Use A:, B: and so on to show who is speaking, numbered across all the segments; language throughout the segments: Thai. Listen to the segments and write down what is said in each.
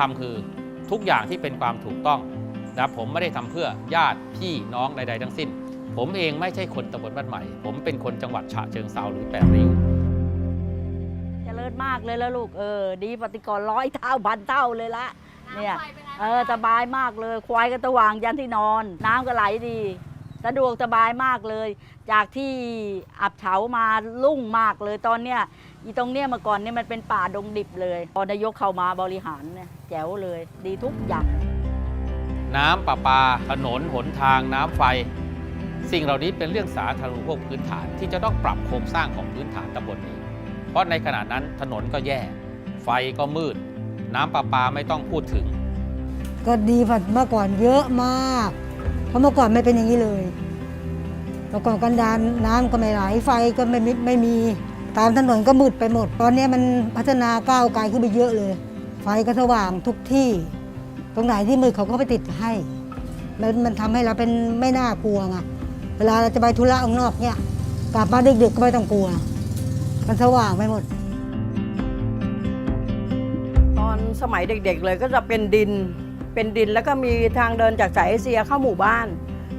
A: ทำคือทุกอย่างที่เป็นความถูกต้องนะผมไม่ได้ทำเพื่อญาติพี่น้องใด ๆ ทั้งสิ้น ผมเองไม่ใช่คนตำบลบ้านใหม่ ผมเป็นคนจังหวัดฉะเชิงเซาหรือแปดริ้ว
B: เจริญมากเลยแล้วลูกเออดีปฏิกรณ์ร้อยเท่าพันเท่าเลยละเนี่ยเออสบายมากเลยควายก็ตะวางยันที่นอน น้ำก็ไหลดี สะดวกสบายมากเลย จากที่อับเฉามาลุ่งมากเลยตอนเนี้ยอีตรงเนี้ยเมื่อก่อนเนี่ยมันเป็นป่าดงดิบเลยพอนายกเข้ามาบริหารเนี่ยแจ๋วเลย ดีทุกอย่าง
A: น้ำประปา ถนนหนทางน้ำไฟ สิ่งเหล่านี้เป็นเรื่องสาธารณูปโภคพื้นฐาน ที่จะต้องปรับโครงสร้างของพื้นฐานตำบลนี้ เพราะในขณะนั้นถนนก็แย่ ไฟก็มืด น้ำประปาไม่ต้องพูดถึง
C: ก็ดีกว่าเมื่อก่อนเยอะมาก เพราะเมื่อก่อนไม่เป็นอย่างนี้เลยเมื่อก่อนกันดานน้ำก็ไม่ไหลไฟก็ไม่มีไม่มีตามถนนก็มืดไปหมด ตอนนี้มันพัฒนาก้าวไกลขึ้นไปเยอะเลย ไฟก็สว่างทุกที่ ตรงไหนที่มืดเขาก็ไปติดให้ มันมันทำให้เราเป็นไม่น่ากลัวไงเวลาเราจะไปธุระข้างนอกเนี่ยกลับมาดึกๆก็ไม่ต้องกลัว มันสว่างไปหมด
D: ตอนสมัยเด็กๆเลยก็จะเป็นดิน เป็นดินแล้วก็มีทางเดินจากสายเอเชียเข้าหมู่บ้าน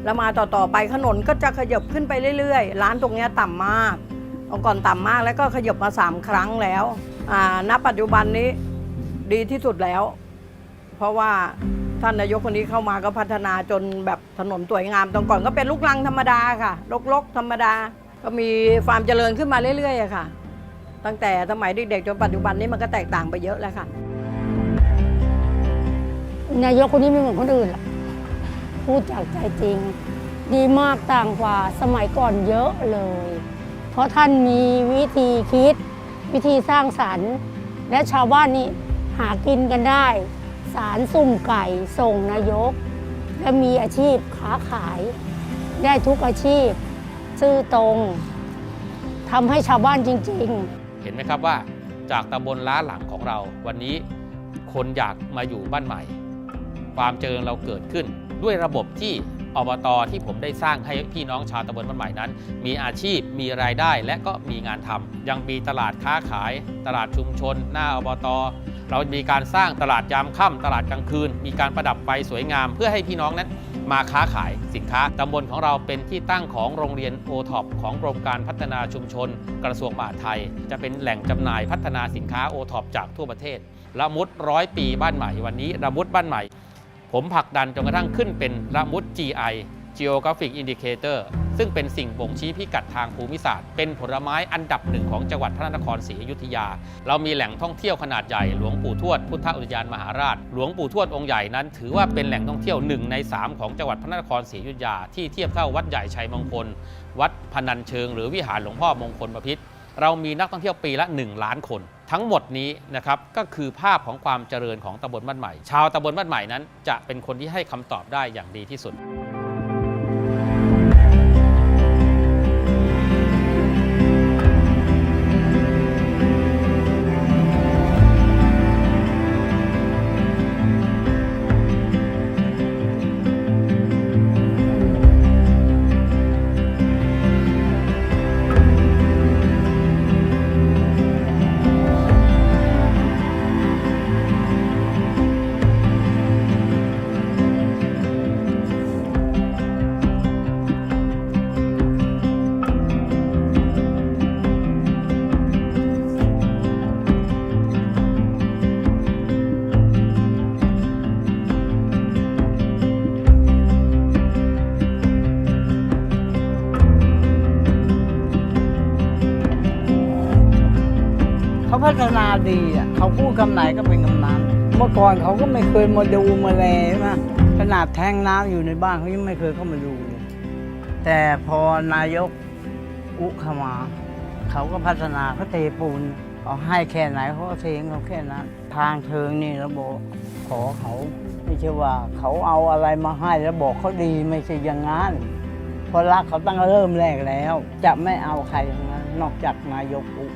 D: แล้วมาต่อๆไปถนนก็จะขยบขึ้นไปเรื่อยๆ ร้านตรงนี้ต่ำมากเมื่อก่อนต่ำมากแล้วก็ขยบมาสามครั้งแล้วณปัจจุบันนี้ดีที่สุดแล้ว เพราะว่าท่านนายกคนนี้เข้ามาก็พัฒนาจนแบบถนนสวยงามตรงก่อนก็เป็นลูกรังธรรมดาค่ะลกๆธรรมดา ก็มีความเจริญขึ้นมาเรื่อยๆค่ะ ตั้งแต่สมัยเด็กๆจนปัจจุบันนี้มันก็แตกต่างไปเยอะแล้วค่ะ
E: นายกคนนี้ไม่เหมือนคนอื่นหรอกพูดจากใจจริง ดีมากต่างกว่าสมัยก่อนเยอะเลย เพราะท่านมีวิธีคิด วิธีสร้างสรรค์ และชาวบ้านนี่หากินกันได้ สารสุ่มไก่ส่งนายก และมีอาชีพค้าขาย ได้ทุกอาชีพ ซื่อตรงทำให้ชาวบ้านจริง ๆ
A: เห็นไหมครับว่าจากตำบลล้าหลังของเราวันนี้คนอยากมาอยู่บ้านใหม่ ความเจริญเราเกิดขึ้น ด้วยระบบที่อบตที่ผมได้สร้างให้พี่น้องชาวตำบลบ้านใหม่นั้น มีอาชีพมีรายได้และก็มีงานทำยังมีตลาดค้าขาย ตลาดชุมชน หน้าอบตเรามีการสร้างตลาดยามค่ำตลาดกลางคืน มีการประดับไฟสวยงาม เพื่อให้พี่น้องนั้นมาค้าขายสินค้าตำบลของเราเป็นที่ตั้งของโรงเรียนโอท็อปของกรมการพัฒนาชุมชน กระทรวงมหาดไทย จะเป็นแหล่งจำหน่ายพัฒนาสินค้าโอท็อปจากทั่วประเทศละมุดร้อยปีบ้านใหม่วันนี้ละมุดบ้านใหม่ ผมผลักดันจนกระทั่งขึ้นเป็นละมุด GI Geographic Indicator ซึ่งเป็นสิ่งบ่งชี้พิกัดทางภูมิศาสตร์ เป็นผลไม้อันดับหนึ่งของจังหวัดพระนครศรีอยุธยา เรามีแหล่งท่องเที่ยวขนาดใหญ่ หลวงปู่ทวดพุทธอุทยานมหาราช หลวงปู่ทวดองค์ใหญ่นั้น ถือว่าเป็นแหล่งท่องเที่ยวหนึ่งใน 3 ของจังหวัดพระนครศรีอยุธยา ที่เทียบเท่าวัดใหญ่ชัยมงคล วัดพนัญเชิง หรือวิหารหลวงพ่อมงคลบพิษเรามีนักท่องเที่ยวปีละ 1 ล้านคน ทั้งหมดนี้นะครับก็คือภาพของความเจริญของตำบลบ้านใหม่ ชาวตำบลบ้านใหม่นั้น จะเป็นคนที่ให้คำตอบได้อย่างดีที่สุด
F: เขาพัฒนาดีอะเขาพูดคำไหนก็เป็นคำนั้น เมื่อก่อนเขาก็ไม่เคยมาดูมาแลใช่ไหมขนาดแทงน้ำอยู่ในบ้านเขายังไม่เคยเข้ามาดูเลยแต่พอนายกอุเขามาเขาก็พัฒนาเขาเทปูนเอาให้แค่ไหนเขาก็เทงเขาแค่นั้น ทางเทิงนี่เราบอกขอเขาไม่ใช่ว่าเขาเอาอะไรมาให้แล้วบอกเขาดีไม่ใช่อย่างนั้นเพราะรักเขาตั้งแต่เริ่มแรกแล้ว จะไม่เอาใครทั้งนั้นนอกจากนายกอุ